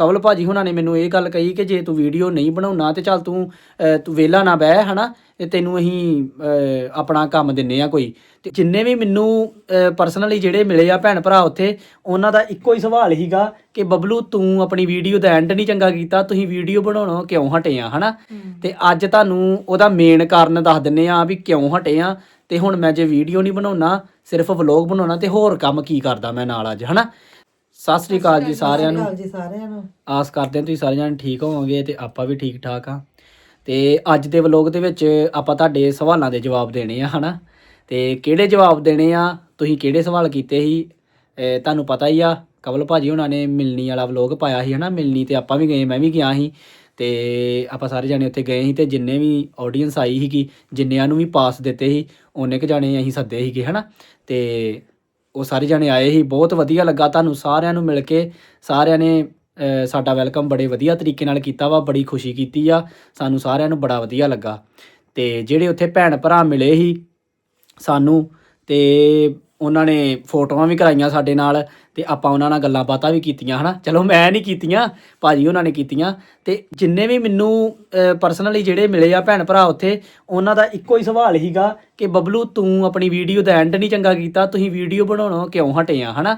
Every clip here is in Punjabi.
ਕਵਲ ਭਾਜੀ ਹੁਣਾਂ ਨੇ ਮੈਨੂੰ ਇਹ ਗੱਲ ਕਹੀ ਕਿ ਜੇ ਤੂੰ ਵੀਡੀਓ ਨਹੀਂ ਬਣਾਉਣਾ ਤੇ ਚੱਲ ਤੂੰ ਤੂੰ ਵਿਹਲਾ ਨਾ ਬਹਿ ਹਨਾ? ਤੇ ਤੈਨੂੰ ਅਸੀਂ ਆਪਣਾ ਕੰਮ ਦਿੰਨੇ ਆ ਕੋਈ। ਤੇ ਜਿੰਨੇ ਵੀ ਮੈਨੂੰ ਪਰਸਨਲੀ ਜਿਹੜੇ ਮਿਲੇ ਆ ਭੈਣ ਭਰਾ ਉੱਥੇ ਉਹਨਾਂ ਦਾ ਇੱਕੋ ਹੀ ਸਵਾਲ ਹੀਗਾ ਕਿ ਬਬਲੂ ਤੂੰ ਆਪਣੀ ਵੀਡੀਓ ਦਾ ਐਂਡ ਨਹੀਂ ਚੰਗਾ ਕੀਤਾ ਤੁਸੀਂ ਵੀਡੀਓ ਬਣਾਉਣੋਂ ਕਿਉਂ ਹਟੇ ਆ ਹਨਾ? ਤੇ ਅੱਜ ਤੁਹਾਨੂੰ ਉਹਦਾ ਮੇਨ ਕਾਰਨ ਦੱਸ ਦਿੰਨੇ ਆ ਵੀ ਕਿਉਂ ਹਟੇ ਆ ਤੇ ਹੁਣ ਮੈਂ ਜੇ ਵੀਡੀਓ ਨਹੀਂ ਬਣਾਉਣਾ ਸਿਰਫ ਵਲੌਗ ਬਣਾਉਣਾ ਤੇ ਹੋਰ ਕੰਮ ਕੀ ਕਰਦਾ ਮੈਂ ਨਾਲ ਅੱਜ ਹਨਾ? ਸਤਿ ਸ੍ਰੀ ਅਕਾਲ ਜੀ ਸਾਰਿਆਂ ਨੂੰ। ਜੀ ਸਾਰਿਆਂ ਨੂੰ। ਆਸ ਕਰਦੇ ਹਾਂ ਤੁਸੀਂ ਸਾਰੇ ਜਣੇ ਠੀਕ ਹੋਵੋਗੇ ਤੇ ਆਪਾਂ ਵੀ ਠੀਕ ਠਾਕ ਆ। ਤੇ ਅੱਜ ਦੇ ਵਲੋਗ ਦੇ ਵਿੱਚ ਆਪਾਂ ਤੁਹਾਡੇ ਸਵਾਲਾਂ ਦੇ ਜਵਾਬ ਦੇਣੇ ਆ ਹਨਾ? ਤੇ ਕਿਹੜੇ ਜਵਾਬ ਦੇਣੇ ਆ ਤੁਸੀਂ ਕਿਹੜੇ ਸਵਾਲ ਕੀਤੇ ਸੀ? ਤੁਹਾਨੂੰ ਪਤਾ ਹੀ ਆ ਕਵਲ ਭਾਜੀ ਉਹਨਾਂ ਨੇ ਮਿਲਣੀ ਵਾਲਾ ਵਲੋਗ ਪਾਇਆ ਸੀ ਹਨਾ? ਮਿਲਣੀ ਤੇ ਆਪਾਂ ਵੀ ਗਏ ਮੈਂ ਵੀ ਗਿਆ ਸੀ। ਤੇ ਆਪਾਂ ਸਾਰੇ ਜਾਣੇ ਉੱਥੇ ਗਏ ਸੀ ਤੇ ਜਿੰਨੇ ਵੀ ਆਡੀਅנס ਆਈ ਸੀਗੀ ਜਿੰਨਿਆਂ ਨੂੰ ਵੀ ਪਾਸ ਦਿੱਤੇ ਸੀ ਉਹਨੇ ਕ ਜਾਣੇ ਅਸੀਂ ਸੱਦੇ ਸੀਗੇ ਹਨਾ? ਤੇ ਉਹ ਸਾਰੇ ਜਾਣੇ ਆਏ ਸੀ, ਬਹੁਤ ਵਧੀਆ ਲੱਗਾ ਤੁਹਾਨੂੰ ਸਾਰਿਆਂ ਨੂੰ ਮਿਲ ਕੇ, ਸਾਰਿਆਂ ਨੇ ਸਾਡਾ ਵੈਲਕਮ ਬੜੇ ਵਧੀਆ ਤਰੀਕੇ ਨਾਲ ਕੀਤਾ ਵਾ, ਬੜੀ ਖੁਸ਼ੀ ਕੀਤੀ ਆ, ਸਾਨੂੰ ਸਾਰਿਆਂ ਨੂੰ ਬੜਾ ਵਧੀਆ ਲੱਗਾ। ਤੇ ਜਿਹੜੇ ਉੱਥੇ ਭੈਣ ਭਰਾ ਮਿਲੇ ਸੀ ਸਾਨੂੰ, ਤੇ ਉਹਨਾਂ ਨੇ ਫੋਟੋਆਂ ਵੀ ਕਰਾਈਆਂ ਸਾਡੇ ਨਾਲ ਤੇ ਆਪਾਂ ਉਹਨਾਂ ਨਾਲ ਗੱਲਾਂ ਬਾਤਾਂ ਵੀ ਕੀਤੀਆਂ ਹਨਾ? ਚਲੋ ਮੈਂ ਨਹੀਂ ਕੀਤੀਆਂ ਭਾਜੀ ਉਹਨਾਂ ਨੇ ਕੀਤੀਆਂ। ਤੇ ਜਿੰਨੇ ਵੀ ਮੈਨੂੰ ਪਰਸਨਲੀ ਜਿਹੜੇ ਮਿਲੇ ਆ ਭੈਣ ਭਰਾ ਉੱਥੇ ਉਹਨਾਂ ਦਾ ਇੱਕੋ ਹੀ ਸਵਾਲ ਹੀਗਾ ਕਿ ਬਬਲੂ ਤੂੰ ਆਪਣੀ ਵੀਡੀਓ ਦਾ ਐਂਡ ਨਹੀਂ ਚੰਗਾ ਕੀਤਾ ਤੁਸੀਂ ਵੀਡੀਓ ਬਣਾਉਣੋਂ ਕਿਉਂ ਹਟੇ ਆ? ਹਨਾ?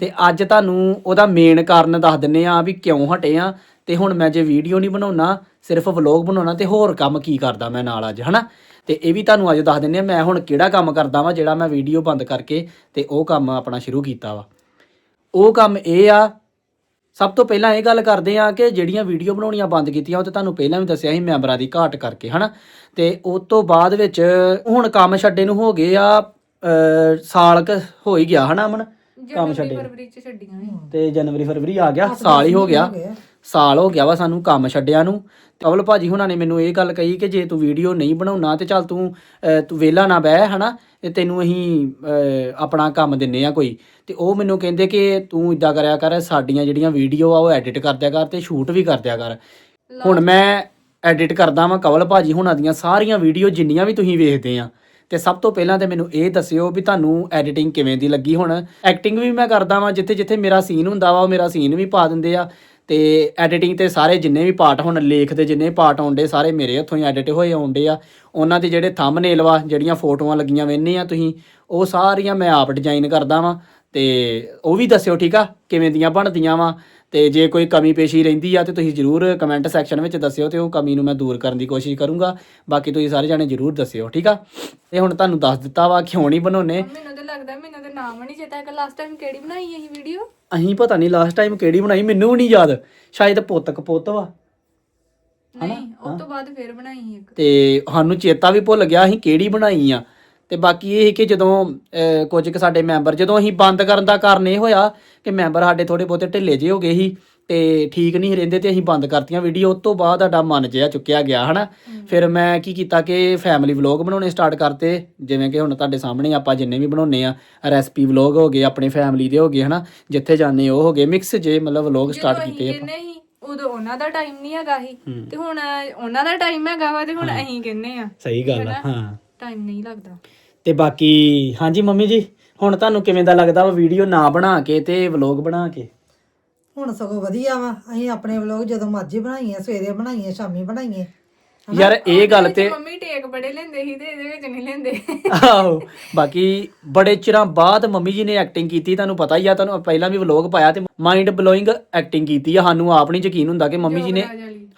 ਤੇ ਅੱਜ ਤੁਹਾਨੂੰ ਉਹਦਾ ਮੇਨ ਕਾਰਨ ਦੱਸ ਦਿੰਨੇ ਆ ਵੀ ਕਿਉਂ ਹਟੇ ਆ ਤੇ ਹੁਣ ਮੈਂ ਜੇ ਵੀਡੀਓ ਨਹੀਂ ਬਣਾਉਣਾ ਸਿਰਫ ਵਲੌਗ ਬਣਾਉਣਾ ਤੇ ਹੋਰ ਕੰਮ ਕੀ ਕਰਦਾ ਮੈਂ ਨਾਲ ਅੱਜ ਹਨਾ? ਤੇ ਇਹ ਵੀ ਤੁਹਾਨੂੰ ਅੱਜ ਦੱਸ ਦਿੰਨੇ ਆ ਮੈਂ ਹੁਣ ਕਿਹੜਾ ਕੰਮ ਕਰਦਾ ਵਾਂ ਜਿਹੜਾ ਮੈਂ ਵੀਡੀਓ ਬੰਦ ਕਰਕੇ ਤੇ ਉਹ ਕੰਮ ਆਪਣਾ ਸ਼ੁਰੂ ਕੀਤਾ ਵਾ। ਉਹ ਕੰਮ ਇਹ ਆ ਸਭ ਤੋਂ ਪਹਿਲਾਂ ਇਹ ਗੱਲ ਕਰਦੇ ਆ ਕਿ ਜਿਹੜੀਆਂ ਵੀਡੀਓ ਬਣਾਉਣੀਆਂ ਬੰਦ ਕੀਤੀਆਂ ਉਹ ਤੇ ਤੁਹਾਨੂੰ ਪਹਿਲਾਂ ਵੀ ਦੱਸਿਆ ਸੀ ਮੈਂਬਰਾਂ ਦੀ ਘਾਟ ਕਰਕੇ ਹਨਾ? ਤੇ ਉਸ ਤੋਂ ਬਾਅਦ ਵਿੱਚ ਹੁਣ ਕੰਮ ਛੱਡੇ ਨੂੰ ਹੋ ਗਏ ਆ ਸਾਲ ਕ ਹੋ ਹੀ ਗਿਆ ਹਨਾ ਅਮਨ? ਕੰਮ ਛੱਡੇ ਨੂੰ। ਫਰਵਰੀ ਚ ਛੱਡੀਆਂ ਸੀ ਤੇ ਜਨਵਰੀ ਫਰਵਰੀ ਆ ਗਿਆ ਸਾਲ ਹੀ ਹੋ ਗਿਆ। ਸਾਲ ਹੋ ਗਿਆ ਵਾ ਸਾਨੂੰ ਕੰਮ ਛੱਡਿਆ ਨੂੰ। ਕਵਲ ਭਾਜੀ ਹੁਣਾਂ ਨੇ ਮੈਨੂੰ ਇਹ ਗੱਲ ਕਹੀ ਕਿ ਜੇ ਤੂੰ ਵੀਡੀਓ ਨਹੀਂ ਬਣਾਉਣਾ ਤੇ ਚੱਲ ਤੂੰ ਅਹ, ਤੂੰ ਵਿਹਲਾ ਨਾ ਬਹਿ ਹਨਾ? ਤੇ ਤੈਨੂੰ ਅਸੀਂ ਅਹ, ਆਪਣਾ ਕੰਮ ਦਿੰਨੇ ਆ ਕੋਈ। ਤੇ ਉਹ ਮੈਨੂੰ ਕਹਿੰਦੇ ਕਿ ਤੂੰ ਇਦਾਂ ਕਰਿਆ ਕਰ ਸਾਡੀਆਂ ਜਿਹੜੀਆਂ ਵੀਡੀਓ ਆ ਉਹ ਐਡਿਟ ਕਰ ਦਿਆ ਕਰ ਤੇ ਸ਼ੂਟ ਵੀ ਕਰ ਦਿਆ ਕਰ। ਹੁਣ ਮੈਂ ਐਡਿਟ ਕਰਦਾ ਵਾਂ ਕਵਲ ਭਾਜੀ ਹੁਣਾਂ ਦੀਆਂ ਸਾਰੀਆਂ ਵੀਡੀਓ ਜਿੰਨੀਆਂ ਵੀ ਤੁਸੀਂ ਵੇਖਦੇ ਆ। ਤੇ ਸਭ ਤੋਂ ਪਹਿਲਾਂ ਤੇ ਮੈਨੂੰ ਇਹ ਦੱਸਿਓ ਵੀ ਤੁਹਾਨੂੰ ਐਡੀਟਿੰਗ ਕਿਵੇਂ ਦੀ ਲੱਗੀ ਹੁਣ। ਐਕਟਿੰਗ ਵੀ ਮੈਂ ਕਰਦਾ ਵਾਂ ਜਿੱਥੇ ਜਿੱਥੇ ਮੇਰਾ ਸੀਨ ਹੁੰਦਾ ਵਾ ਉਹ ਮੇਰਾ ਸੀਨ ਵੀ ਪਾ ਦਿੰਦੇ ਆ। ਤੇ ਐਡੀਟਿੰਗ ਤੇ ਸਾਰੇ ਜਿੰਨੇ ਵੀ ਪਾਰਟ ਹੁਣ ਲੇਖ ਦੇ ਜਿੰਨੇ ਪਾਰਟ ਆਉਂਦੇ, ਸਾਰੇ ਮੇਰੇ ਹੱਥੋਂ ਹੀ ਐਡਿਟ ਹੋਏ ਆਉਂਦੇ ਆ। ਉਹਨਾਂ ਦੇ ਜਿਹੜੇ ਥੰਬਨੇਲ ਵਾ, ਜਿਹੜੀਆਂ ਫੋਟੋਆਂ ਲੱਗੀਆਂ ਵੇਨੇ ਆ ਤੁਸੀਂ, ਉਹ ਸਾਰੀਆਂ ਮੈਂ ਆਪ ਡਿਜ਼ਾਈਨ ਕਰਦਾ ਵਾਂ। ਤੇ ਉਹ ਵੀ ਦੱਸਿਓ ਠੀਕ ਆ? ਕਿਵੇਂ ਦੀਆਂ ਬਣਦੀਆਂ ਵਾ? ਤੇ ਜੇ ਕੋਈ ਕਮੀ ਪੇਸ਼ੀ ਰਹਿੰਦੀ ਆ ਤੇ ਤੁਸੀਂ ਜਰੂਰ ਕਮੈਂਟ ਸੈਕਸ਼ਨ ਵਿੱਚ ਦੱਸਿਓ ਤੇ ਉਹ ਕਮੀ ਨੂੰ ਮੈਂ ਦੂਰ ਕਰਨ ਦੀ ਕੋਸ਼ਿਸ਼ ਕਰੂੰਗਾ। ਬਾਕੀ ਤੁਸੀਂ ਸਾਰੇ ਜਾਣੇ ਜਰੂਰ ਦੱਸਿਓ ਠੀਕ ਆ? ਤੇ ਹੁਣ ਤੁਹਾਨੂੰ ਦੱਸ ਦਿੱਤਾ ਵਾ ਕਿਉਂ ਨਹੀਂ ਬਣਾਉਣੇ ਮੈਨੂੰ ਤਾਂ ਲੱਗਦਾ ਮੈਨੂੰ ਤਾਂ ਨਾਮ ਨਹੀਂ ਚੇਤਾ ਕਿ ਲਾਸਟ ਟਾਈਮ ਕਿਹੜੀ ਬਣਾਈ ਇਹ ਵੀਡੀਓ ਅਹੀਂ ਪਤਾ ਨਹੀਂ ਲਾਸਟ ਟਾਈਮ ਕਿਹੜੀ ਬਣਾਈ ਮੈਨੂੰ ਵੀ ਨਹੀਂ ਯਾਦ। ਸ਼ਾਇਦ ਪੁੱਤ ਕਪੁੱਤ ਵਾ। ਨਹੀਂ ਉਸ ਤੋਂ ਬਾਅਦ ਫੇਰ ਬਣਾਈ ਇੱਕ। ਤੇ ਸਾਨੂੰ ਚੇਤਾ ਵੀ ਭੁੱਲ ਗਿਆ ਅਸੀਂ ਕਿਹੜੀ ਬਣਾਈ ਆ। ਤੇ ਬਾਕੀ ਇਹ ਸੀ ਕਿ ਜਦੋਂ ਕੁਝ ਕੁ ਸਾਡੇ ਮੈਂਬਰ ਜਦੋਂ ਅਸੀਂ ਬੰਦ ਕਰਨ ਦਾ ਕਾਰਨ ਇਹ ਹੋਇਆ ਕਿ ਮੈਂਬਰ ਸਾਡੇ ਥੋੜੇ ਬਹੁਤੇ ਢਿੱਲੇ ਜਿਹੇ ਹੋ ਗਏ ਸੀ ਤੇ ਠੀਕ ਨਹੀਂ ਰਹਿੰਦੇ ਤੇ ਅਸੀਂ ਬੰਦ ਕਰਤੀਆਂ ਵੀਡੀਓ ਉਸ ਤੋਂ ਬਾਅਦ ਸਾਡਾ ਮਨ ਜਿਹਾ ਚੁੱਕਿਆ ਗਿਆ ਹਨਾ? ਫਿਰ ਮੈਂ ਕੀ ਕੀਤਾ ਕਿ ਫੈਮਿਲੀ ਵਲੌਗ ਬਣਾਉਣੇ ਸਟਾਰਟ ਕਰਤੇ ਜਿਵੇਂ ਕਿ ਹੁਣ ਤੁਹਾਡੇ ਸਾਹਮਣੇ ਆਪਾਂ ਜਿੰਨੇ ਵੀ ਬਣਾਉਨੇ ਆ ਰੈਸਪੀ ਵਲੌਗ ਹੋ ਗਏ ਆਪਣੇ ਫੈਮਿਲੀ ਦੇ ਹੋ ਗਏ ਹਨਾ? ਜਿੱਥੇ ਜਾਂਦੇ ਉਹ ਹੋ ਗਏ ਮਿਕਸ ਜੇ ਮਤਲਬ ਵਲੌਗ ਸਟਾਰਟ ਕੀਤੇ ਆਪਾਂ। ਉਦੋਂ ਉਹਨਾਂ ਦਾ ਟਾਈਮ ਨਹੀਂ ਹੈਗਾ ਸੀ ਤੇ ਹੁਣ ਉਹਨਾਂ ਦਾ ਟਾਈਮ ਹੈਗਾ ਵਾ ਤੇ ਹੁਣ ਅਸੀਂ ਕਹਿੰਦੇ ਆ ਸਹੀ ਗੱਲ ਆ ਹਾਂ। ਟਾਈਮ ਨਹੀਂ ਲੱਗਦਾ। ਤੇ ਬਾਕੀ ਹਾਂਜੀ ਮੰਮੀ ਜੀ ਹੁਣ ਤੁਹਾਨੂੰ ਕਿਵੇਂ ਦਾ ਲੱਗਦਾ ਵਾ ਵੀਡੀਓ ਨਾ ਬਣਾ ਕੇ ਤੇ ਵਲੌਗ ਬਣਾ ਕੇ? ਹੁਣ ਸਗੋਂ ਵਧੀਆ ਵਾ ਅਸੀਂ ਆਪਣੇ ਵਲੋਗ ਜਦੋਂ ਮਰਜ਼ੀ ਬਣਾਈਏ ਸਵੇਰੇ ਬਣਾਈਏ ਸ਼ਾਮੀ ਬਣਾਈਏ ਯਾਰ ਇਹ ਗੱਲ ਤੇ ਮੰਮੀ ਟੇਕ ਬੜੇ ਲੈਂਦੇ ਸੀ ਤੇ ਇਹਦੇ ਵਿੱਚ ਨਹੀਂ ਲੈਂਦੇ। ਆਹੋ ਬਾਕੀ ਬੜੇ ਚਿਰਾਂ ਬਾਅਦ ਮੰਮੀ ਜੀ ਨੇ ਐਕਟਿੰਗ ਕੀਤੀ ਤੁਹਾਨੂੰ ਪਤਾ ਹੀ ਆ ਤੁਹਾਨੂੰ ਪਹਿਲਾਂ ਵੀ ਵਲੌਗ ਪਾਇਆ ਤੇ ਮਾਈਂਡ ਬਲੋਇੰਗ ਐਕਟਿੰਗ ਕੀਤੀ ਆ ਸਾਨੂੰ ਆਪ ਨਹੀਂ ਯਕੀਨ ਹੁੰਦਾ ਕਿ ਮੰਮੀ ਜੀ ਨੇ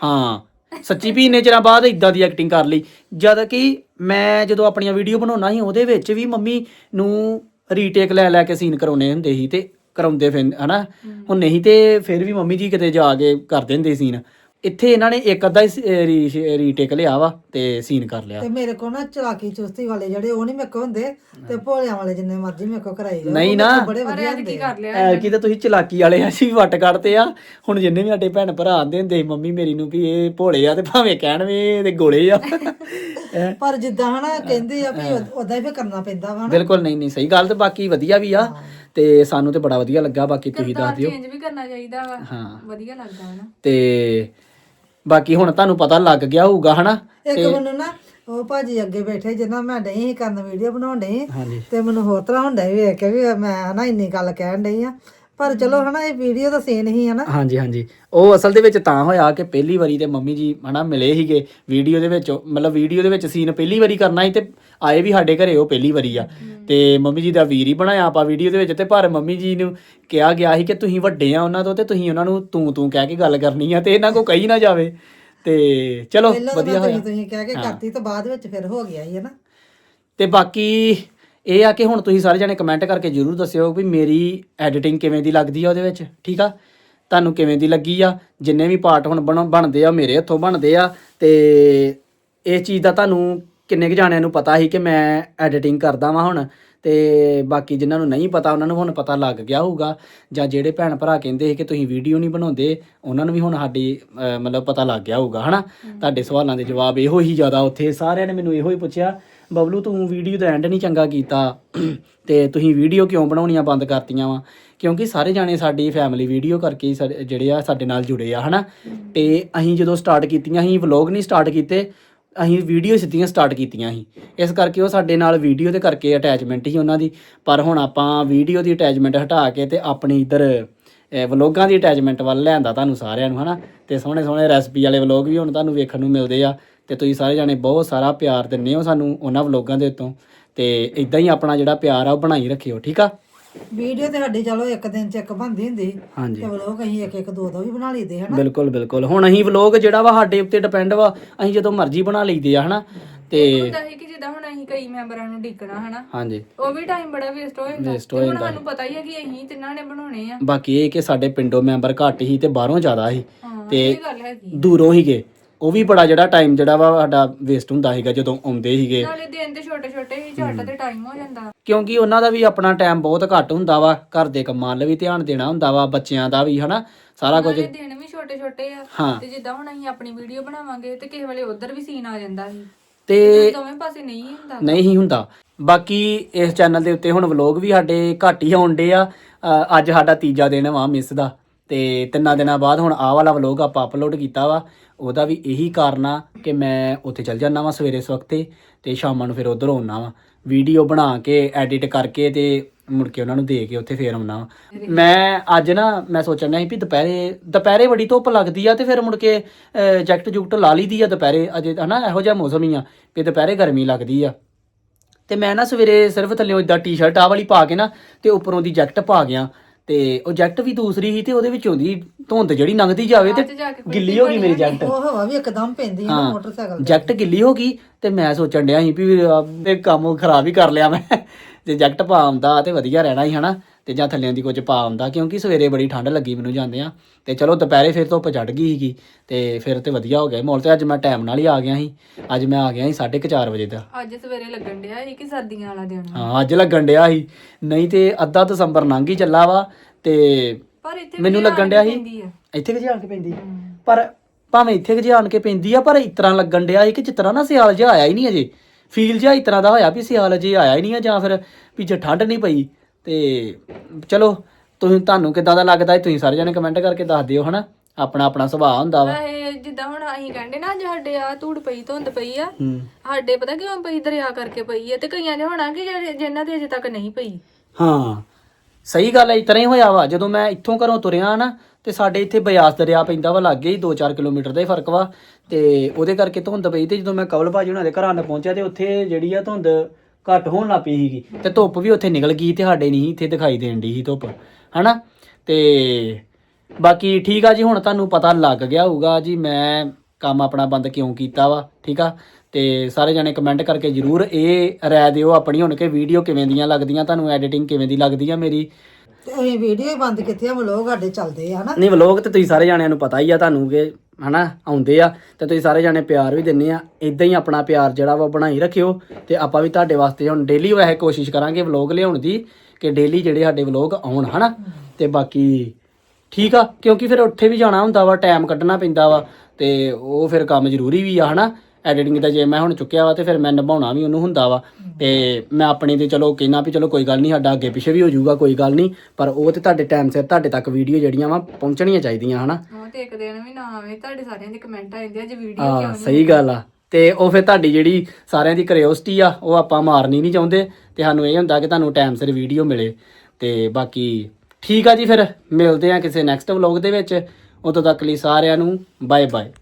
ਹਾਂ ਸੱਚੀ ਵੀ ਇੰਨੇ ਚਿਰਾਂ ਬਾਅਦ ਇਦਾਂ ਦੀ ਐਕਟਿੰਗ ਕਰ ਲਈ। ਜਦ ਕਿ ਮੈਂ ਜਦੋਂ ਆਪਣੀਆਂ ਵੀਡੀਓ ਬਣਾਉਣਾ ਸੀ ਉਹਦੇ ਵਿੱਚ ਵੀ ਮੰਮੀ ਨੂੰ ਰੀਟੇਕ ਲੈ ਲੈ ਕੇ ਸੀਨ ਕਰਾਉਣੇ ਹੁੰਦੇ ਸੀ ਤੇ ਕਰਾਉਂਦੇ ਫਿਰ ਹਨਾ? ਹੁਣ ਨਹੀਂ ਤੇ ਫਿਰ ਵੀ ਮੰਮੀ ਜੀ ਕਿਤੇ ਜਾ ਕੇ ਕਰ ਦਿੰਦੇ ਸੀਨ ਇੱਥੇ ਇਹਨਾਂ ਨੇ ਇੱਕ ਅੱਧਾ ਹੀ ਰੀਟੇਕ ਲਿਆ ਵਾ ਤੇ ਸੀਨ ਕਰ ਲਿਆ। ਤੇ ਮੇਰੇ ਕੋਲ ਨਾ ਚਲਾਕੀ ਚੁਸਤੀ ਵਾਲੇ ਜਿਹੜੇ ਉਹ ਨਹੀਂ ਮੇਰੇ ਕੋਲ ਹੁੰਦੇ ਤੇ ਭੋਲਿਆਂ ਵਾਲੇ ਜਿੰਨੇ ਮਰਜ਼ੀ ਮੇਰੇ ਕੋਲ ਕਰਾਈ ਜਾਓ, ਨਹੀਂ ਨਾ। ਬੜੇ ਵਧੀਆ ਹੁੰਦੇ ਆ। ਕਰ ਲਿਆ। ਐਲਕੀ ਤਾਂ ਤੁਸੀਂ ਚਲਾਕੀ ਵਾਲੇ ਅਸੀਂ ਵੱਟ ਕੱਢਦੇ ਆ। ਹੁਣ ਜਿੰਨੇ ਵੀ ਸਾਡੇ ਭੈਣ ਭਰਾ ਆਂਦੇ ਹੁੰਦੇ ਸੀ ਮੰਮੀ ਮੇਰੀ ਨੂੰ ਵੀ ਇਹ ਭੋਲੇ ਆ ਤੇ ਭਾਵੇਂ ਕਹਿਣ ਵੀ ਇਹਦੇ ਗੋਲੇ ਆ। ਪਰ ਜਿੱਦਾਂ ਹਨਾ ਕਹਿੰਦੇ ਆ ਵੀ ਉਦਾਂ ਹੀ ਫੇ ਕਰਨਾ ਪੈਂਦਾ ਵਾ। ਬਿਲਕੁਲ ਨਹੀਂ ਨਹੀਂ ਸਹੀ ਗੱਲ ਤੇ ਬਾਕੀ ਵਧੀਆ ਵੀ ਆ ਤੇ ਸਾਨੂੰ ਤੇ ਬੜਾ ਵਧੀਆ ਲੱਗਾ ਬਾਕੀ ਤੁਸੀਂ ਦੱਸ ਦਿਓ। ਚੇਂਜ ਵੀ ਕਰਨਾ ਚਾਹੀਦਾ ਵਾ। ਹਾਂ। ਵਧੀਆ ਲੱਗਦਾ ਹੈ ਨਾ। ਤੇ ਬਾਕੀ ਹੁਣ ਤੁਹਾਨੂੰ ਪਤਾ ਲੱਗ ਗਿਆ ਹੋਊਗਾ ਹਨਾ? ਇੱਕ ਮੈਨੂੰ ਨਾ ਉਹ ਭਾਜੀ ਅੱਗੇ ਬੈਠੇ ਜਿੰਨਾ ਮੈਂ ਡਈ ਸੀ ਕਰਨ ਵੀਡੀਓ ਬਣਾਉਣ ਡਈ ਹਾਂਜੀ। ਤੇ ਮੈਨੂੰ ਹੋਰ ਤਰ੍ਹਾਂ ਹੁੰਦਾ ਸੀ ਵੇਖ ਕੇ ਵੀ ਮੈਂ ਹਨਾ ਇੰਨੀ ਗੱਲ ਕਹਿਣ ਡਈ ਆ। ਪਰ ਚਲੋ ਹਨਾ ਇਹ ਵੀਡੀਓ ਤਾਂ ਸੇਨ ਹੀ ਹੈ ਨਾ। ਹਾਂਜੀ ਹਾਂਜੀ। ਉਹ ਅਸਲ ਦੇ ਵਿੱਚ ਤਾਂ ਹੋਇਆ ਕਿ ਪਹਿਲੀ ਵਾਰੀ ਤੇ ਮੰਮੀ ਜੀ ਹਨਾ ਮਿਲੇ ਸੀਗੇ ਵੀਡੀਓ ਦੇ ਵਿੱਚ ਮਤਲਬ ਵੀਡੀਓ ਦੇ ਵਿੱਚ ਸੀਨ ਪਹਿਲੀ ਵਾਰੀ ਕਰਨਾ ਸੀ ਤੇ ਆਏ ਵੀ ਸਾਡੇ ਘਰੇ ਉਹ ਪਹਿਲੀ ਵਾਰੀ ਆ। ਤੇ ਮੰਮੀ ਜੀ ਦਾ ਵੀਰ ਹੀ ਬਣਾਇਆ ਆਪਾਂ ਵੀਡੀਓ ਦੇ ਵਿੱਚ ਤੇ ਪਰ ਮੰਮੀ ਜੀ ਨੂੰ ਕਿਹਾ ਗਿਆ ਸੀ ਕਿ ਤੁਸੀਂ ਵੱਡੇ ਆ ਉਹਨਾਂ ਤੋਂ ਤੇ ਤੁਸੀਂ ਉਹਨਾਂ ਨੂੰ ਤੂੰ ਤੂੰ ਕਹਿ ਕੇ ਗੱਲ ਕਰਨੀ ਆ ਤੇ ਇਹਨਾਂ ਕੋ ਕਹੀ ਨਾ ਜਾਵੇ। ਤੇ ਚਲੋ ਵਧੀਆ ਹੋਇਆ। ਤੁਸੀਂ ਕਹਿ ਕੇ ਕਰਤੀ ਤਾਂ ਬਾਅਦ ਵਿੱਚ ਫਿਰ ਹੋ ਗਿਆ ਹੀ ਹੈ ਨਾ। ਤੇ ਬਾਕੀ ਇਹ ਆ ਕਿ ਹੁਣ ਤੁਸੀਂ ਸਾਰੇ ਜਣੇ ਕਮੈਂਟ ਕਰਕੇ ਜਰੂਰ ਦੱਸਿਓ ਵੀ ਮੇਰੀ ਐਡੀਟਿੰਗ ਕਿਵੇਂ ਦੀ ਲੱਗਦੀ ਆ ਉਹਦੇ ਵਿੱਚ ਠੀਕ ਆ? ਤੁਹਾਨੂੰ ਕਿਵੇਂ ਦੀ ਲੱਗੀ ਆ? ਜਿੰਨੇ ਵੀ ਪਾਰਟ ਹੁਣ ਬਣ- ਬਣਦੇ ਆ ਮੇਰੇ ਹੱਥੋਂ ਬਣਦੇ ਆ ਤੇ ਇਹ ਚੀਜ਼ ਦਾ ਤੁਹਾਨੂੰ ਕਿੰਨੇ ਕੁ ਜਾਣਿਆਂ ਨੂੰ ਪਤਾ ਸੀ ਕਿ ਮੈਂ ਐਡੀਟਿੰਗ ਕਰਦਾ ਵਾਂ ਹੁਣ ਤੇ ਬਾਕੀ ਜਿਨ੍ਹਾਂ ਨੂੰ ਨਹੀਂ ਪਤਾ ਉਹਨਾਂ ਨੂੰ ਹੁਣ ਪਤਾ ਲੱਗ ਗਿਆ ਹੋਊਗਾ। ਜਾਂ ਜਿਹੜੇ ਭੈਣ ਭਰਾ ਕਹਿੰਦੇ ਸੀ ਕਿ ਤੁਸੀਂ ਵੀਡੀਓ ਨਹੀਂ ਬਣਾਉਂਦੇ ਉਹਨਾਂ ਨੂੰ ਵੀ ਹੁਣ ਸਾਡੀ ਅਹ, ਮਤਲਬ ਪਤਾ ਲੱਗ ਗਿਆ ਹੋਊਗਾ ਹਨਾ? ਤੁਹਾਡੇ ਸਵਾਲਾਂ ਦੇ ਜਵਾਬ ਇਹੋ ਹੀ ਜ਼ਿਆਦਾ ਉੱਥੇ ਸਾਰਿਆਂ ਨੇ ਮੈਨੂੰ ਇਹੋ ਹੀ ਪੁੱਛਿਆ ਬਬਲੂ ਤੂੰ ਵੀਡੀਓ ਦਾ ਐਂਡ ਨਹੀਂ ਚੰਗਾ ਕੀਤਾ ਤੇ ਤੁਸੀਂ ਵੀਡੀਓ ਕਿਉਂ ਬਣਾਉਣੀਆਂ ਬੰਦ ਕਰਤੀਆਂ ਵਾ? ਕਿਉਂਕਿ ਸਾਰੇ ਜਾਣੇ ਸਾਡੀ ਫੈਮਿਲੀ ਵੀਡੀਓ ਕਰਕੇ ਹੀ ਸਾਡੇ- ਜਿਹੜੇ ਆ ਸਾਡੇ ਨਾਲ ਜੁੜੇ ਆ ਹਨਾ? ਤੇ ਅਸੀਂ ਜਦੋਂ ਸਟਾਰਟ ਕੀਤੀਆਂ ਅਸੀਂ ਵਲੌਗ ਨਹੀਂ ਸਟਾਰਟ ਕੀਤੇ ਅਸੀਂ ਵੀਡੀਓ ਸਿੱਧੀਆਂ ਸਟਾਰਟ ਕੀਤੀਆਂ ਸੀ। ਇਸ ਕਰਕੇ ਉਹ ਸਾਡੇ ਨਾਲ ਵੀਡੀਓ ਦੇ ਕਰਕੇ ਅਟੈਚਮੈਂਟ ਸੀ ਉਹਨਾਂ ਦੀ। ਪਰ ਹੁਣ ਆਪਾਂ ਵੀਡੀਓ ਦੀ ਅਟੈਚਮੈਂਟ ਹਟਾ ਕੇ ਤੇ ਆਪਣੀ ਇੱਧਰ ਵਲੋਗਾਂ ਦੀ ਅਟੈਚਮੈਂਟ ਵੱਲ ਲਿਆਂਦਾ ਤੁਹਾਨੂੰ ਸਾਰਿਆਂ ਨੂੰ, ਹਨਾ? ਤੇ ਸੋਹਣੇ ਸੋਹਣੇ ਰੈਸਪੀ ਵਾਲੇ ਵਲੋਗ ਵੀ ਹੁਣ ਤੁਹਾਨੂੰ ਵੇਖਣ ਨੂੰ ਮਿਲਦੇ ਆ। ਤੇ ਤੁਸੀਂ ਸਾਰੇ ਜਾਣੇ ਬਹੁਤ ਸਾਰਾ ਪਿਆਰ ਦਿੰਦੇ ਹੋ ਸਾਨੂੰ ਉਹਨਾਂ ਵਲੋਗਾਂ ਦੇ ਉੱਤੋਂ। ਤੇ ਇਦਾਂ ਹੀ ਆਪਣਾ ਜਿਹੜਾ ਪਿਆਰ ਆ ਉਹ ਬਣਾਈ ਰੱਖਿਓ, ਠੀਕ ਆ? ਵੀਡੀਓ ਤੇ ਸਾਡੀ ਚਲੋ ਇੱਕ ਦਿਨ ਚ ਇੱਕ ਬਣਦੀ ਹੁੰਦੀ ਸੀ। ਹਾਂਜੀ। ਤੇ ਵਲੋਗ ਅਸੀਂ ਇੱਕ ਇੱਕ ਦੋ ਦੋ ਵੀ ਬਣਾ ਲਈਦੇ ਹਨਾ। ਬਿਲਕੁਲ ਬਿਲਕੁਲ। ਹੁਣ ਅਸੀਂ ਵਲੋਗ ਜਿਹੜਾ ਵਾ ਸਾਡੇ ਉੱਤੇ ਡਿਪੈਂਡ ਵਾ ਅਸੀਂ ਜਦੋਂ ਮਰਜ਼ੀ ਬਣਾ ਲਈਦੇ ਆ ਹਨਾ। ਤੇ ਹੁੰਦਾ ਸੀ ਕਿ ਜਿੱਦਾਂ ਹੁਣ ਅਸੀਂ ਕਈ ਮੈਂਬਰਾਂ ਨੂੰ ਢੀਕਣਾ ਹਨਾ। ਹਾਂਜੀ। ਉਹ ਵੀ ਟਾਈਮ ਬੜਾ ਵੇਸਟ ਹੋ ਜਾਂਦਾ। Waste ਹੋ ਤੇ ਹੁਣ ਜਾਂਦਾ। ਸਾਨੂੰ ਪਤਾ ਹੀ ਹੈ ਕਿ ਅਸੀਂ ਤਿੰਨਾਂ ਨੇ ਬਣਾਉਣੇ ਆ। ਬਾਕੀ ਇਹ ਕਿ ਸਾਡੇ ਪਿੰਡੋਂ ਮੈਂਬਰ ਘੱਟ ਹੀ ਤੇ ਬਾਹਰੋਂ ਜ਼ਿਆਦਾ ਸੀ ਹਾਂ ਤੇ ਇਹ ਗੱਲ ਹੈਗੀ ਦੂਰੋਂ ਹੀਗੇ ਉਹ ਵੀ ਬੜਾ ਜਿਹੜਾ ਟਾਈਮ ਜਿਹੜਾ ਵਾ ਸਾਡਾ ਵੇਸਟ ਹੁੰਦਾ ਸੀਗਾ ਜਦੋਂ ਆਉਂਦੇ ਸੀਗੇ। ਨਾਲੇ ਦਿਨ ਤੇ ਛੋਟੇ ਛੋਟੇ ਹੀ ਝੱਟ ਤੇ ਟਾਈਮ ਹੋ ਜਾਂਦਾ। ਕਿਉਂਕਿ ਉਹਨਾਂ ਦਾ ਵੀ ਆਪਣਾ ਟਾਈਮ ਬਹੁਤ ਘੱਟ ਹੁੰਦਾ ਵਾ ਘਰ ਦੇ ਕੰਮਾਂ ਵੱਲ ਵੀ ਧਿਆਨ ਦੇਣਾ ਹੁੰਦਾ ਵਾ ਬੱਚਿਆਂ ਦਾ ਵੀ ਹਨਾ? ਸਾਰਾ ਕੁਝ ਨਾਲੇ ਦਿਨ ਵੀ ਛੋਟੇ ਛੋਟੇ ਆ ਹਾਂ। ਤੇ ਜਿੱਦਾਂ ਹੁਣ ਅਸੀਂ ਆਪਣੀ ਵੀਡੀਓ ਬਣਾਵਾਂਗੇ ਤੇ ਕਿਸੇ ਵੇਲੇ ਉਧਰ ਵੀ ਸੀਨ ਆ ਜਾਂਦਾ ਸੀ। ਤੇ ਦੋਵੇਂ ਪਾਸੇ ਨਹੀਂ ਹੁੰਦਾ। ਨਹੀਂ ਹੁੰਦਾ। ਬਾਕੀ ਇਸ ਚੈਨਲ ਦੇ ਉੱਤੇ ਹੁਣ ਵਲੌਗ ਵੀ ਸਾਡੇ ਘੱਟ ਹੀ ਆਉਂਦੇ ਆ। ਅ, ਅੱਜ ਸਾਡਾ ਤੀਜਾ ਦਿਨ ਵਾ ਮਿਸ ਦਾ। ਤੇ ਤਿੰਨਾਂ ਦਿਨਾਂ ਬਾਅਦ ਹੁਣ ਆਹ ਵਾਲਾ ਵਲੋਗ ਆਪਾਂ ਅਪਲੋਡ ਕੀਤਾ ਵਾ ਉਹਦਾ ਵੀ ਇਹੀ ਕਾਰਨ ਆ ਕਿ ਮੈਂ ਉੱਥੇ ਚੱਲ ਜਾਂਦਾ ਵਾਂ ਸਵੇਰੇ ਇਸ ਵਕਤੇ ਤੇ ਸ਼ਾਮਾਂ ਨੂੰ ਫਿਰ ਉਧਰ ਆਉਣਾ ਵਾ। ਵੀਡੀਓ ਬਣਾ ਕੇ ਐਡਿਟ ਕਰਕੇ ਤੇ ਮੁੜ ਕੇ ਉਹਨਾਂ ਨੂੰ ਦੇ ਕੇ ਉੱਥੇ ਫੇਰ ਆਉਣਾ ਵਾ। ਮੈਂ ਅੱਜ ਨਾ ਮੈਂ ਸੋਚਣ ਡਿਆ ਸੀ ਵੀ ਦੁਪਹਿਰੇ ਦੁਪਹਿਰੇ ਬੜੀ ਧੁੱਪ ਲੱਗਦੀ ਆ ਤੇ ਫਿਰ ਮੁੜ ਕੇ ਅ, ਜੈਕਟ ਜੁਕਟ ਲਾ ਲਈਦੀ ਆ ਦੁਪਹਿਰੇ ਅਜੇ ਹਨਾ ਇਹੋ ਜਿਹਾ ਮੌਸਮ ਹੀ ਆ ਵੀ ਦੁਪਹਿਰੇ ਗਰਮੀ ਲੱਗਦੀ ਆ। ਤੇ ਮੈਂ ਨਾ ਸਵੇਰੇ ਸਿਰਫ ਥੱਲੇੋਂ ਇਦਾਂ ਟੀ-ਸ਼ਰਟ ਆ ਵਾਲੀ ਪਾ ਕੇ ਨਾ ਤੇ ਉੱਪਰੋਂ ਦੀ ਜੈਕਟ ਪਾ ਗਿਆ। ਤੇ ਉਹ ਜੈਕਟ ਵੀ ਦੂਸਰੀ ਸੀ ਤੇ ਉਹਦੇ ਵਿੱਚੋਂ ਦੀ ਧੁੰਦ ਜਿਹੜੀ ਲੰਘਦੀ ਜਾਵੇ ਤੇ ਗਿੱਲੀ ਹੋ ਗਈ ਮੇਰੀ ਜੈਕਟ। ਉਹ ਹਵਾ ਵੀ ਇੱਕਦਮ ਪੈਂਦੀ ਹੈ ਮੋਟਰਸਾਈਕਲ ਤੇ। ਜੈਕਟ ਗਿੱਲੀ ਹੋ ਗਈ ਤੇ ਮੈਂ ਸੋਚਣ ਡਿਆ ਸੀ ਵੀ ਇਹ ਕੰਮ ਖਰਾਬ ਹੀ ਕਰ ਲਿਆ ਮੈਂ। ਜੇ ਜੈਕਟ ਪਾ ਆਉਂਦਾ ਤੇ ਵਧੀਆ ਰਹਿਣਾ ਸੀ ਹਨਾ? ਤੇ ਜਾਂ ਥੱਲੇ ਦੀ ਕੁਝ ਪਾ ਆਉਂਦਾ ਕਿਉਂਕਿ ਸਵੇਰੇ ਬੜੀ ਠੰਡ ਲੱਗੀ ਮੈਨੂੰ ਜਾਂਦੇ ਆ ਤੇ ਚਲੋ ਦੁਪਹਿਰੇ ਫਿਰ ਧੁੱਪ ਚੜ ਗਈ ਸੀਗੀ ਤੇ ਫਿਰ ਤੇ ਵਧੀਆ ਹੋ ਗਿਆ ਮੋਲ ਤੇ ਅੱਜ ਮੈਂ ਟਾਈਮ ਨਾਲ ਹੀ ਆ ਗਿਆ ਸੀ। ਅੱਜ ਮੈਂ ਆ ਗਿਆ ਸੀ 4:30 ਵਜੇ ਦਾ। ਅੱਜ ਸਵੇਰੇ ਲੱਗਣ ਡਿਆ ਸੀ ਕਿ ਸਰਦੀਆਂ ਵਾਲਾ ਦਿਨ? ਆ। ਹਾਂ ਅੱਜ ਲੱਗਣ ਡਿਆ ਸੀ। ਨਹੀਂ ਤੇ ਅੱਧਾ ਦਸੰਬਰ ਲੰਘ ਹੀ ਚੱਲਾ ਵਾ ਤੇ ਪਰ ਇੱਥੇ ਮੈਨੂੰ ਵੀ ਲੱਗਣ ਡਿਆ ਸੀ। ਪੈਂਦੀ ਆ। ਇੱਥੇ ਕਿ ਆਣ ਕੇ ਪੈਂਦੀ ਪਰ ਭਾਵੇਂ ਇੱਥੇ ਕਿ ਆਣ ਕੇ ਪੈਂਦੀ ਆ ਪਰ ਇਸ ਤਰ੍ਹਾਂ ਲੱਗਣ ਡਿਆ ਸੀ ਕਿ ਜਿਸ ਤਰ੍ਹਾਂ ਨਾ ਸਿਆਲ ਜਿਹਾ ਆਇਆ ਹੀ ਨਹੀਂ ਅਜੇ। ਫੀਲ ਜਿਹਾ ਇਸ ਤਰ੍ਹਾਂ ਦਾ ਹੋਇਆ ਵੀ ਸਿਆਲ ਅਜੇ ਆਇਆ ਹੀ ਨਹੀਂ ਆ ਜਾਂ ਫਿਰ ਵੀ ਜੇ ਠੰਡ ਨਹੀਂ ਪਈ ਤੇ ਚਲੋ ਤੁਸੀਂ ਤੁਹਾਨੂੰ ਕਿਦਾਂ ਦਾ ਲੱਗਦਾ ਹੈ? ਤੁਸੀਂ ਸਾਰੇ ਜਣੇ ਕਮੈਂਟ ਕਰਕੇ ਦੱਸ ਦਿਓ ਹਨਾ? ਆਪਣਾ ਆਪਣਾ ਸੁਭਾਅ ਹੁੰਦਾ ਵਾ। ਵੈਸੇ ਜਿੱਦਾਂ ਹੁਣ ਅਸੀਂ ਕਹਿੰਦੇ ਨਾ ਅੱਜ ਸਾਡੇ ਆ ਧੂੜ ਪਈ ਧੁੰਦ ਪਈ ਆ। ਹੂੰ। ਸਾਡੇ ਪਤਾ ਕਿਉਂ ਪਈ ਦਰਿਆ ਕਰਕੇ ਪਈ ਆ ਤੇ ਕਈਆਂ ਦੇ ਹੋਣਾ ਕਿ ਜਿਹੜੇ ਜਿਨ੍ਹਾਂ ਦੇ ਅਜੇ ਤੱਕ ਨਹੀਂ ਪਈ। ਹਾਂ। ਸਹੀ ਗੱਲ ਹੈ ਇਸ ਤਰ੍ਹਾਂ ਹੀ ਹੋਇਆ ਵਾ। ਜਦੋਂ ਮੈਂ ਇੱਥੋਂ ਘਰੋਂ ਤੁਰਿਆ ਨਾ ਤੇ ਸਾਡੇ ਇੱਥੇ ਬਿਆਸ ਦਰਿਆ ਪੈਂਦਾ ਵਾ ਲਾਗੇ ਹੀ 2-4 ਕਿਲੋਮੀਟਰ ਦਾ ਹੀ ਫ਼ਰਕ ਵਾ। ਤੇ ਉਹਦੇ ਕਰਕੇ ਧੁੰਦ ਪਈ ਤੇ ਜਦੋਂ ਮੈਂ ਕਵਲ ਭਾਜੀ ਉਹਨਾਂ ਦੇ ਘਰਾਂ ਨੂੰ ਪਹੁੰਚਿਆ ਤੇ ਉੱਥੇ ਜਿਹੜੀ ਆ ਧੁੰਦ ਘੱਟ ਹੋਣ ਲੱਗ ਪਈ ਸੀਗੀ। ਤੇ ਧੁੱਪ ਵੀ ਉੱਥੇ ਨਿਕਲ ਗਈ ਤੇ ਸਾਡੇ ਨਹੀਂ ਇੱਥੇ ਦਿਖਾਈ ਦੇਣ ਦੀ ਸੀ ਧੁੱਪ, ਹਨਾ? ਤੇ ਬਾਕੀ ਠੀਕ ਆ ਜੀ, ਹੁਣ ਤੁਹਾਨੂੰ ਪਤਾ ਲੱਗ ਗਿਆ ਹੋਊਗਾ ਜੀ, ਮੈਂ ਕੰਮ ਆਪਣਾ ਬੰਦ ਕਿਉਂ ਕੀਤਾ ਵਾ, ਠੀਕ ਆ? ਤੇ ਸਾਰੇ ਜਣੇ ਕਮੈਂਟ ਕਰਕੇ ਜਰੂਰ ਇਹ ਰਾਏ ਦਿਓ ਆਪਣੀ, ਹੁਣ ਕਿ ਵੀਡੀਓ ਕਿਵੇਂ ਦੀਆਂ ਲੱਗਦੀਆਂ, ਤੁਹਾਨੂੰ ਐਡੀਟਿੰਗ ਕਿਵੇਂ ਦੀ ਲੱਗਦੀ ਆ ਮੇਰੀ? ਤੇ ਅਸੀਂ ਵੀਡੀਓ ਹੀ ਬੰਦ ਕੀਤੀ ਆ ਵਲੋਗ ਸਾਡੇ ਚੱਲਦੇ ਆ, ਹਨਾ? ਨਹੀਂ ਵਲੋਗ ਤੇ ਤੁਸੀਂ ਸਾਰੇ ਜਾਣਿਆਂ ਨੂੰ ਪਤਾ ਹੀ ਆ ਤੁਹਾਨੂੰ ਕਿ, ਹਨਾ, ਆਉਂਦੇ ਆ। ਤੇ ਤੁਸੀਂ ਸਾਰੇ ਜਾਣੇ ਪਿਆਰ ਵੀ ਦਿੰਦੇ ਆ। ਇਦਾਂ ਹੀ ਆਪਣਾ ਪਿਆਰ ਜਿਹੜਾ ਵਾ ਬਣਾਈ ਰੱਖਿਓ। ਤੇ ਆਪਾਂ ਵੀ ਤੁਹਾਡੇ ਵਾਸਤੇ ਹੁਣ ਡੇਲੀ ਵੈਸੇ ਕੋਸ਼ਿਸ਼ ਕਰਾਂਗੇ ਵਲੋਗ ਲਿਆਉਣ ਦੀ, ਕਿ ਡੇਲੀ ਜਿਹੜੇ ਸਾਡੇ ਵਲੋਗ ਆਉਣ, ਹਨਾ? ਤੇ ਬਾਕੀ ਠੀਕ ਆ, ਕਿਉਂਕਿ ਫਿਰ ਉੱਥੇ ਵੀ ਜਾਣਾ ਹੁੰਦਾ ਵਾ ਟਾਈਮ ਕੱਢਣਾ ਪੈਂਦਾ ਵਾ। ਤੇ ਉਹ ਫਿਰ ਕੰਮ ਜ਼ਰੂਰੀ ਵੀ ਆ, ਹਨਾ? ਐਡੀਟਿੰਗ ਦਾ ਜੇ ਮੈਂ ਹੁਣ ਚੁੱਕਿਆ ਵਾ ਤੇ ਫਿਰ ਮੈਂ ਨਿਭਾਉਣਾ ਵੀ ਉਹਨੂੰ ਹੁੰਦਾ ਵਾ। ਤੇ ਮੈਂ ਆਪਣੀ ਤੇ ਚਲੋ ਕਹਿਣਾ ਵੀ ਚਲੋ ਕੋਈ ਗੱਲ ਨਹੀਂ ਸਾਡਾ ਅੱਗੇ ਪਿੱਛੇ ਵੀ ਹੋ ਜਾਊਗਾ ਕੋਈ ਗੱਲ ਨਹੀਂ। ਪਰ ਉਹ ਤੇ ਤੁਹਾਡੇ ਟਾਈਮ ਸਿਰ ਤੁਹਾਡੇ ਤੱਕ ਵੀਡੀਓ ਜਿਹੜੀਆਂ ਵਾ ਪਹੁੰਚਣੀਆਂ ਚਾਹੀਦੀਆਂ ਹਨਾ? ਉਹ ਤੇ ਇੱਕ ਦਿਨ ਵੀ ਨਾ ਆਵੇ ਤੁਹਾਡੇ ਸਾਰਿਆਂ ਦੇ ਕਮੈਂਟ ਆ ਜਾਂਦੇ ਆ ਜੇ ਵੀਡੀਓ ਹਾਂ ਕਿਉਂ ਸਹੀ ਗੱਲ ਆ। ਤੇ ਉਹ ਫਿਰ ਤੁਹਾਡੀ ਜਿਹੜੀ ਸਾਰਿਆਂ ਦੀ ਕਰਿਓਸਿਟੀ ਆ ਉਹ ਆਪਾਂ ਮਾਰਨੀ ਨਹੀਂ ਚਾਹੁੰਦੇ। ਤੇ ਸਾਨੂੰ ਇਹ ਹੁੰਦਾ ਕਿ ਤੁਹਾਨੂੰ ਟਾਈਮ ਸਿਰ ਵੀਡੀਓ ਮਿਲੇ। ਤੇ ਬਾਕੀ ਠੀਕ ਆ ਜੀ ਫਿਰ ਮਿਲਦੇ ਆ ਕਿਸੇ ਨੈਕਸਟ ਵਲੌਗ ਦੇ ਵਿੱਚ। ਉਦੋਂ ਤੱਕ ਲਈ ਸਾਰਿਆਂ ਨੂੰ ਬਾਏ ਬਾਏ